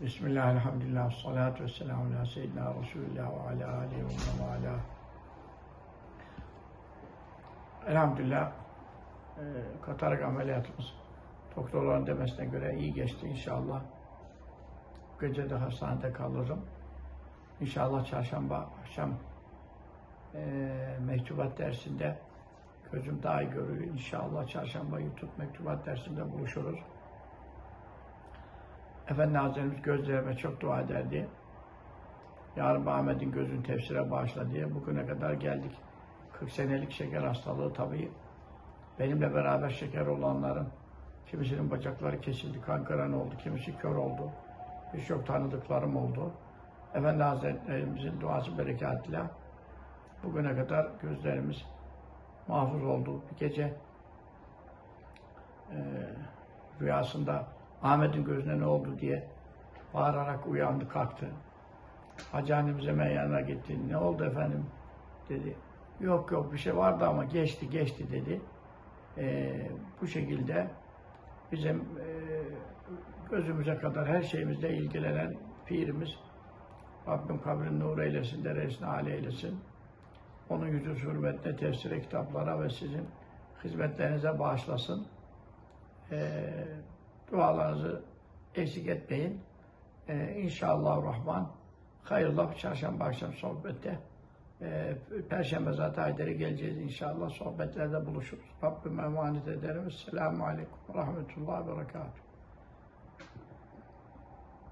Bismillah, elhamdülillah, salatu vesselamu ala seyyidina Resulillah ve ala aleyhi ve ala. Elhamdülillah, e, katarak ameliyatımız doktorların demesine göre iyi geçti inşallah. Gece de hastanede kalırım. İnşallah çarşamba akşam e, mektubat dersinde gözüm daha iyi görüyor. İnşallah çarşamba YouTube mektubat dersinde buluşuruz. Efendi Hazretlerimiz gözlerime çok dua ederdi. Yarın Ahmet'in gözünü tefsire bağışla diye bugüne kadar geldik. 40 senelik şeker hastalığı tabii. Benimle beraber şeker olanların kimisinin bacakları kesildi, kan kıran oldu, kimisi kör oldu. Birçok tanıdıklarım oldu. Efendi Hazretlerimizin duası berekatıyla bugüne kadar gözlerimiz mahfuz oldu. Bir gece e, rüyasında Ahmet'in gözüne ne oldu diye bağırarak uyandı, kalktı. Hacı annemiz gitti. Ne oldu efendim? dedi. Yok yok bir şey vardı ama geçti geçti dedi. E, bu şekilde bizim e, gözümüze kadar her şeyimizle ilgilenen pirimiz Rabbim kabrin nur eylesin, derecesini âli eylesin. Onun yüzü hürmetine tefsire kitaplara ve sizin hizmetlerinize bağışlasın. Ee, dualarınızı eksik etmeyin. Ee, İnşallah Rahman hayırlı çarşamba akşam sohbette ee, Perşembe zaten Ayder'e geleceğiz inşallah. Sohbetlerde buluşuruz. Rabbime emanet ederim. Selamun Aleyküm ve Rahmetullah ve Berekatuhu.